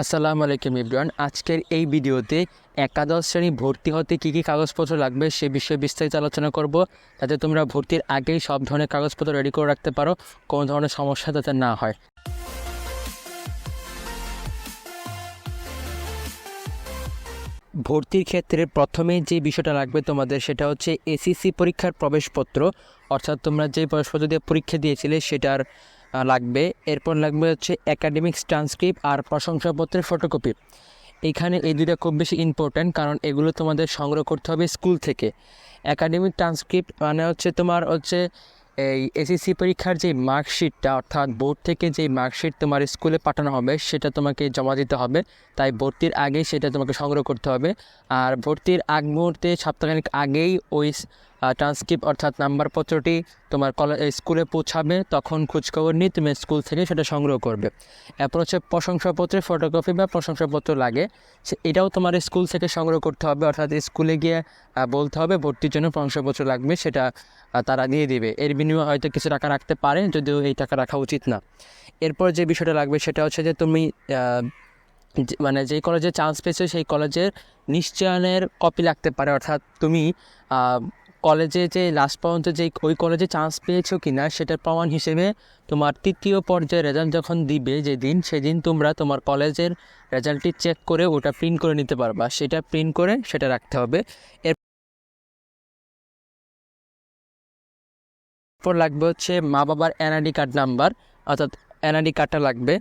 আসসালামু আলাইকুম ইব্রান আজকের এই ভিডিওতে একাদশ শ্রেণি ভর্তি হতে কী কী কাগজপত্র লাগবে সে বিষয়ে বিস্তারিত আলোচনা করব, যাতে তোমরা ভর্তির আগেই সব ধরনের কাগজপত্র রেডি করে রাখতে পারো, কোনো ধরনের সমস্যা যাতে না হয়। ভর্তির ক্ষেত্রে প্রথমে যে বিষয়টা লাগবে তোমাদের, সেটা হচ্ছে এসিসি পরীক্ষার প্রবেশপত্র। অর্থাৎ তোমরা যে প্রবেশপত্র দিয়ে পরীক্ষা দিয়েছিলে, সেটার লাগবে। এরপর লাগবে হচ্ছে একাডেমিক্স ট্রান্সক্রিপ্ট আর প্রশংসাপত্রের ফটোকপি এখানে এই দুইটা খুব বেশি ইম্পর্ট্যান্ট কারণ এগুলো তোমাদের সংগ্রহ করতে হবে স্কুল থেকে। একাডেমিক ট্রান্সক্রিপ্ট মানে হচ্ছে তোমার হচ্ছে এই এসএসসি পরীক্ষার যে মার্কশিটটা অর্থাৎ বোর্ড থেকে যে মার্কশিট তোমার স্কুলে পাঠানো হবে, সেটা তোমাকে জমা দিতে হবে। তাই ভর্তির আগেই সেটা তোমাকে সংগ্রহ করতে হবে। আর ভর্তির আগ মুহূর্তে সপ্তাহখানিক আগেই ওই ট্রান্সক্রিপ্ট অর্থাৎ নাম্বারপত্রটি তোমার কলেজ স্কুলে পৌঁছাবে, তখন খোঁজখবর নিয়ে তুমি স্কুল থেকে সেটা সংগ্রহ করবে। এরপর হচ্ছে প্রশংসাপত্রের ফটোকপি বা প্রশংসাপত্র লাগে, সে- এটাও তোমার স্কুল থেকে সংগ্রহ করতে হবে, অর্থাৎ স্কুলে গিয়ে বলতে হবে, ভর্তির জন্য প্রশংসাপত্র লাগবে, সেটা তারা দিয়ে দিবে। এর বিনিময়ে হয়তো কিছু টাকা রাখতে পারে, যদিও এই টাকা রাখা উচিত না। এরপর যে বিষয়টা লাগবে, সেটা হচ্ছে যে তুমি মানে যেই কলেজে চান্স পেয়েছ, সেই কলেজের নিশ্চয়নের কপি লাগতে পারে, অর্থাৎ তুমি কলেজে যে লাস্ট পর্যন্ত যে, ওই কলেজে চান্স পেয়েছ কি না সেটার প্রমাণ হিসেবে তোমার তৃতীয় পর্যায়ে রেজাল্ট যখন দিবে যেদিন, সেদিন তোমরা তোমার কলেজের রেজাল্টটি চেক করে ওটা প্রিন্ট করে নিতে পারবা। সেটা প্রিন্ট করে সেটা রাখতে হবে। এরপর লাগবে হচ্ছে মা বাবার এনআইডি কার্ড নাম্বার অর্থাৎ এনআইডি কার্ডটা লাগবে।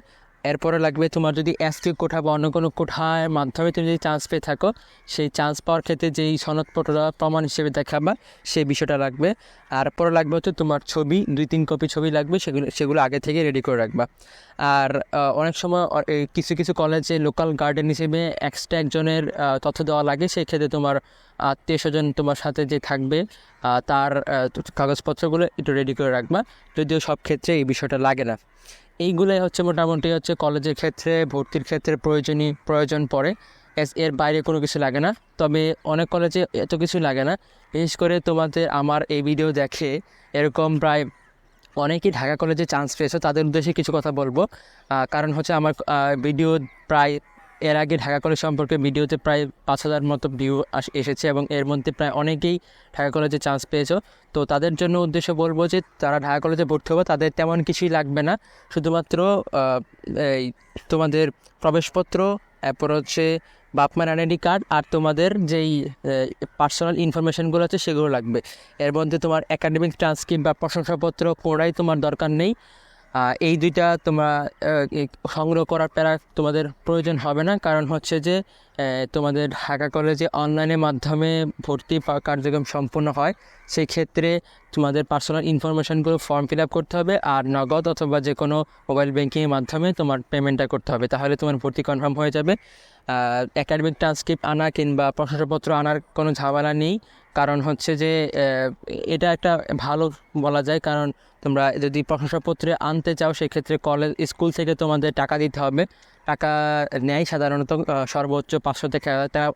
এরপরে লাগবে তোমার যদি এসটি কোঠা বা অন্য কোনো কোঠার মাধ্যমে তুমি যদি চান্স পেয়ে থাকো, সেই চান্স পাওয়ার ক্ষেত্রে যেই সনদপত্রটা প্রমাণ হিসেবে দেখাবা, সেই বিষয়টা লাগবে। আর পরে লাগবে হচ্ছে তোমার ছবি, দুই তিন কপি ছবি লাগবে, সেগুলো সেগুলো আগে থেকে রেডি করে রাখবা। আর অনেক সময় কিছু কিছু কলেজে লোকাল গার্ডেন হিসেবে এক্সট্রা একজনের তথ্য দেওয়া লাগে, সেই ক্ষেত্রে তোমার আত্মীয় স্বজন তোমার সাথে যে থাকবে তার কাগজপত্রগুলো একটু রেডি করে রাখবা। যদিও সব ক্ষেত্রে এই বিষয়টা লাগে না। এইগুলোই হচ্ছে মোটামুটি হচ্ছে কলেজের ক্ষেত্রে, ভর্তির ক্ষেত্রে প্রয়োজনীয়, প্রয়োজন পড়ে। এস, এর বাইরে কোনো কিছু লাগে না। তবে অনেক কলেজে এত কিছু লাগে না। বিশেষ করে তোমাদের আমার এই ভিডিও দেখে এরকম প্রায় অনেকেই ঢাকা কলেজে চান্স পেয়েছে। তাদের উদ্দেশ্যে কিছু কথা বলব। কারণ হচ্ছে আমার ভিডিও প্রায় এর আগে ঢাকা কলেজ সম্পর্কে ভিডিওতে প্রায় পাঁচ হাজার মতো ভিউ এসেছে এবং এর মধ্যে প্রায় অনেকেই ঢাকা কলেজে চান্স পেয়েছ। তো তাদের জন্য উদ্দেশ্য বলব যে তারা ঢাকা কলেজে ভর্তি হবে, তাদের তেমন কিছুই লাগবে না। শুধুমাত্র এই তোমাদের প্রবেশপত্র, এরপর হচ্ছে বাপমার আইডেন্টি কার্ড আর তোমাদের যেই পার্সোনাল ইনফরমেশনগুলো আছে সেগুলো লাগবে। এর মধ্যে তোমার একাডেমিক ট্রান্সক্রিপ্ট বা প্রশংসাপত্র কোনোটাই তোমার দরকার নেই। এই দুইটা তোমরা সংগ্রহ করার প্যারা তোমাদের প্রয়োজন হবে না। কারণ হচ্ছে যে তোমাদের ঢাকা কলেজে অনলাইনের মাধ্যমে ভর্তি কার্যক্রম সম্পূর্ণ হয় সেই ক্ষেত্রে তোমাদের পার্সোনাল ইনফরমেশনগুলো ফর্ম ফিল আপ করতে হবে আর নগদ অথবা যে কোনো মোবাইল ব্যাঙ্কিংয়ের মাধ্যমে তোমার পেমেন্টটা করতে হবে। তাহলে তোমার ভর্তি কনফার্ম হয়ে যাবে। একাডেমিক ট্রান্সক্রিপ্ট আনা কিংবা প্রশংসাপত্র আনার কোনো ঝামেলা নেই। কারণ হচ্ছে যে এটা একটা ভালো বলা যায়, কারণ তোমরা যদি প্রশংসাপত্রে আনতে চাও, সেক্ষেত্রে কলেজ, স্কুল থেকে তোমাদের টাকা দিতে হবে। টাকা নেয় সাধারণত সর্বোচ্চ পাঁচশো থেকে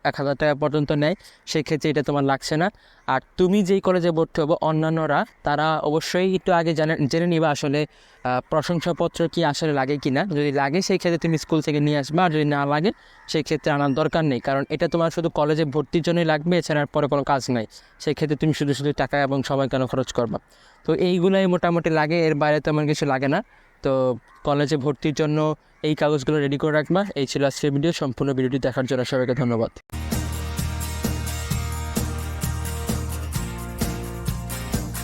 এক হাজার টাকা পর্যন্ত নেয়। সেক্ষেত্রে এটা তোমার লাগছে না। আর তুমি যেই কলেজে ভর্তি হব, অন্যান্যরা, তারা অবশ্যই একটু আগে জানে, জেনে নিবা আসলে প্রশংসাপত্র কি আসলে লাগে কি না যদি লাগে সেই ক্ষেত্রে তুমি স্কুল থেকে নিয়ে আসবা, আর যদি না লাগে সেই ক্ষেত্রে আনার দরকার নেই। কারণ এটা তোমার শুধু কলেজে ভর্তির জন্যই লাগবে, এছাড়া পরে কোনো কাজ নাই। সেই ক্ষেত্রে তুমি শুধু শুধু টাকা এবং সময় কেন খরচ করবা? তো এইগুলাই মোটামুটি লাগে, এর বাইরে তেমন কিছু লাগে না। তো কলেজে ভর্তির জন্য এই কাগজগুলো রেডি করে রাখবা। এই ছিল আজকের ভিডিও সম্পূর্ণ ভিডিওটি দেখার জন্য সবাইকে ধন্যবাদ।